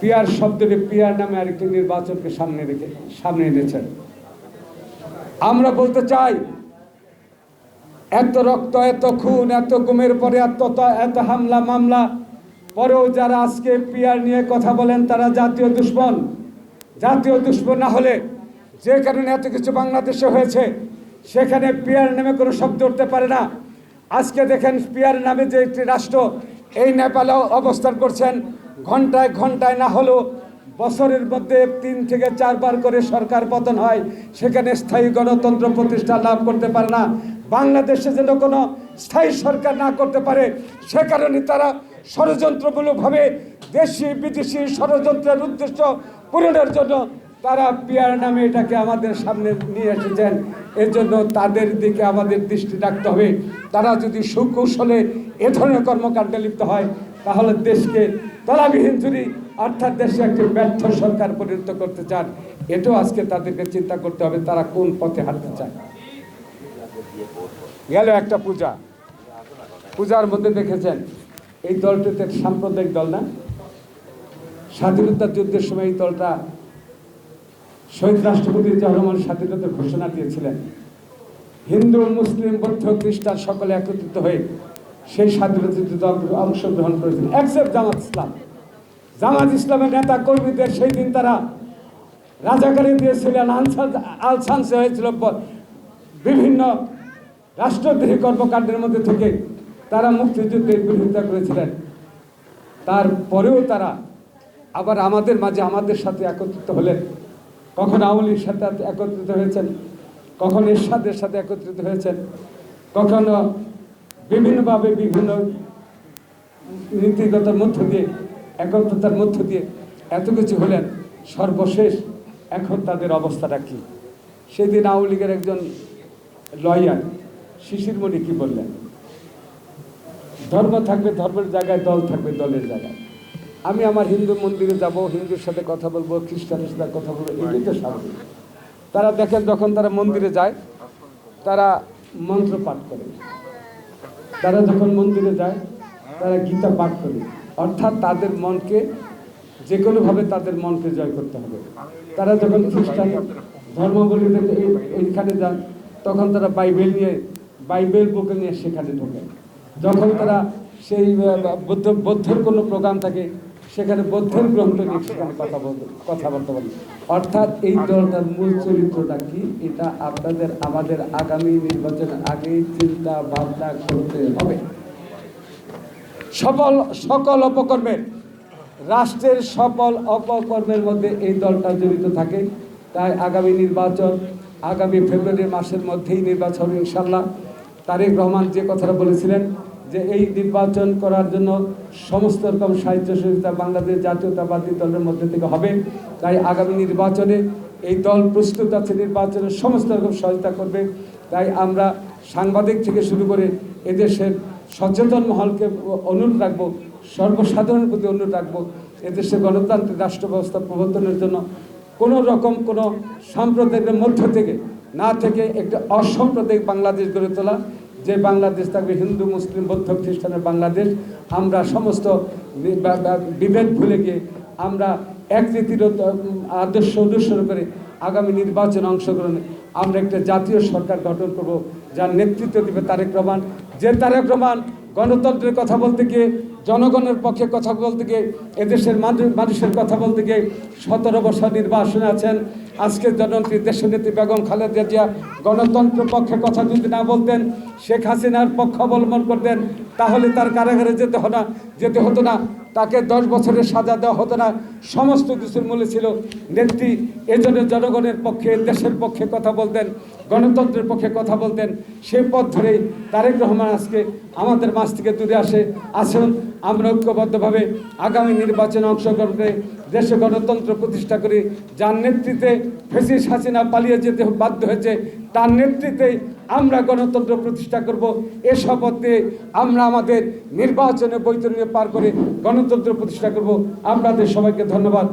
Peer শব্দটি peer নামে আরেকটি নির্বাচনকে সামনে রেখে, সামনে এনেছেন। আমরা বলতে চাই, এত রক্ত, এত খুন, এত গুমের পরে এত এত হামলা, মামলা, পরেও যারা আজকে পিয়ার নিয়ে কথা বলেন, তারা জাতীয় দুশ্মন। জাতীয় দুশ্মন না হলে যে কারণে এত কিছু বাংলাদেশে হয়েছে, সেখানে পিয়ার নামে কোনো শব্দ উঠতে পারে না। আজকে দেখেন পিয়ার নামে যে একটি রাষ্ট্র, এই নেপালে অবস্থান করছেন ঘন্টায় ঘন্টায় না হলেও বছরের মধ্যে তিন থেকে চারবার করে সরকার পতন হয়, সেখানে স্থায়ী গণতন্ত্র প্রতিষ্ঠা লাভ করতে পারে না। বাংলাদেশে যেন কোনো স্থায়ী সরকার না করতে পারে, সে কারণে তারা ষড়যন্ত্রমূলকভাবে দেশি, বিদেশি ষড়যন্ত্রের উদ্দেশ্য পূরণের জন্য তারা পিয়ার নামে এটাকে আমাদের সামনে নিয়ে এসেছেন। এর জন্য তাদের দিকে আমাদের দৃষ্টি রাখতে হবে। তারা যদি সুকৌশলে এ ধরনের কর্মকাণ্ডে লিপ্ত হয় তাহলে দেশকে তলাবিহীন চুরি অর্থাৎ দেশে একটি ব্যর্থ সরকার পরিণত করতে চান, এটাও আজকে তাদেরকে চিন্তা করতে হবে তারা কোন পথে হাঁটতে চায়। গেল একটা পূজা। পূজার মধ্যে দেখেছেন, এই দলটিতে সাম্প্রদায়িক দল না? স্বাধীনতা যুদ্ধের সময় এই দলটা শহীদ রাষ্ট্রপতি জিয়া রহমান স্বাধীনতার ঘোষণা দিয়েছিলেন। হিন্দু, মুসলিম, বৌদ্ধ, খ্রিস্টান সকলে একত্রিত হয়ে সেই স্বাধীনতা যুদ্ধে অংশগ্রহণ করেছিলেন অ্যাকসেপ্ট জামাত ইসলাম। জামাত ইসলামের নেতা কর্মীদের সেই দিন তারা রাজাকারি দিয়েছিলেন। আনসার আলসানসে হয়েছিল বিভিন্ন রাষ্ট্রদ্রোহী কর্মকাণ্ডের মধ্যে থেকে তারা মুক্তিযুদ্ধের বিরোধিতা করেছিলেন। তারপরেও তারা আবার আমাদের মাঝে আমাদের সাথে একত্রিত হলেন। কখন আওয়ামী সাথে একত্রিত হয়েছেন, কখন এরশাদের সাথে একত্রিত হয়েছেন, কখনো বিভিন্নভাবে বিভিন্ন নীতিগতার মধ্য দিয়ে একত্রতার মধ্য দিয়ে এত কিছু হলেন। সর্বশেষ এখন তাদের অবস্থাটা কী? সেদিন আওয়ামী লীগের একজন লয়ার শিশিরমণি কি বললেন? ধর্ম থাকবে ধর্মের জায়গায়, দল থাকবে দলের জায়গায়। আমি আমার হিন্দু মন্দিরে যাব, হিন্দুর সাথে কথা বলব, খ্রিস্টানের সাথে কথা বলব, এটাই তো স্বাভাবিক। তারা দেখেন যখন তারা মন্দিরে যায়, তারা মন্ত্র পাঠ করে। তারা যখন মন্দিরে যায়, তারা গীতা পাঠ করে। অর্থাৎ তাদের মনকে যে কোনোভাবে তাদের মনকে জয় করতে হবে। তারা যখন খ্রিস্টান ধর্মাবলীদের এই- এইখানে যান, তখন তারা বাইবেল নিয়ে, বাইবেল বুকে নিয়ে সেখানে ঢোকে যখন তারা সেই বৌদ্ধ, বৌদ্ধের কোনো প্রোগ্রাম থাকে সেখানে বৌদ্ধের গ্রন্থ নিয়ে সেখানে কথা বলতে কথাবার্তা বলে। অর্থাৎ এই দলটার মূল চরিত্রটা কি? এটা আপনাদের, আমাদের আগামী নির্বাচনের আগে চিন্তা ভাবনা করতে হবে। সফল সকল অপকর্মের, রাষ্ট্রের সফল অপকর্মের মধ্যে এই দলটা জড়িত থাকে। তাই আগামী নির্বাচন, আগামী ফেব্রুয়ারি মাসের মধ্যেই নির্বাচন ইনশাল্লাহ তারেক রহমান যে কথাটা বলেছিলেন যে এই নির্বাচন করার জন্য সমস্ত রকম সাহিত্য সহযোগিতা বাংলাদেশ জাতীয়তাবাদী দলের মধ্যে থেকে হবে। তাই আগামী নির্বাচনে এই দল প্রস্তুত আছে নির্বাচনের সমস্ত রকম সহায়তা করবে। তাই আমরা সাংবাদিক থেকে শুরু করে এদেশের সচেতন মহলকে অনুরোধ রাখব, সর্বসাধারণের প্রতি অনুরোধ রাখব, এদেশে গণতান্ত্রিক রাষ্ট্র ব্যবস্থা প্রবর্তনের জন্য কোনো রকম কোনো সাম্প্রদায়িকের মধ্য থেকে না থেকে একটা অসাম্প্রদায়িক বাংলাদেশ গড়ে তোলা। যে বাংলাদেশ থাকবে হিন্দু, মুসলিম, বৌদ্ধ খ্রিস্টানের বাংলাদেশ, আমরা সমস্ত বিভেদ ভুলে গিয়ে আমরা এক রীতির আদর্শ অনুসরণ করে আগামী নির্বাচনে অংশগ্রহণে আমরা একটা জাতীয় সরকার গঠন করব, যার নেতৃত্ব দেবে তারেক রহমান। যে তারেক রহমান গণতন্ত্রের কথা বলতে গিয়ে জনগণের পক্ষে কথা বলতে গিয়ে, এদেশের মানুষের কথা বলতে গিয়ে সতেরো বছর নির্বাসনে আছেন। আজকের জননেত্রী দেশনেত্রী বেগম খালেদা জিয়া গণতন্ত্রের পক্ষে কথা যদি না বলতেন, শেখ হাসিনার পক্ষ অবলম্বন করতেন, তাহলে তার কারাগারে যেতে হতো না, যেতে হতো না। তাকে দশ বছরের সাজা দেওয়া হতো না। সমস্ত কিছুর মূলে ছিল নেত্রী। এজন্য জনগণের পক্ষে, দেশের পক্ষে কথা বলতেন, গণতন্ত্রের পক্ষে কথা বলতেন। সেই পথ ধরেই তারেক রহমান আজকে আমাদের মাছ থেকে দূরে আসে। আসুন আমরা ঐক্যবদ্ধভাবে আগামী নির্বাচনে অংশগ্রহণ করে দেশে গণতন্ত্র প্রতিষ্ঠা করি। যার নেতৃত্বে ফেসিস হাসিনা পালিয়ে যেতে বাধ্য হয়েছে, তার নেতৃত্বে আমরা গণতন্ত্র প্রতিষ্ঠা করব। এ শপথ দিয়ে আমরা আমাদের নির্বাচনে বৈতরণী পার করে গণতন্ত্র প্রতিষ্ঠা করব। আপনাদের সবাইকে ধন্যবাদ।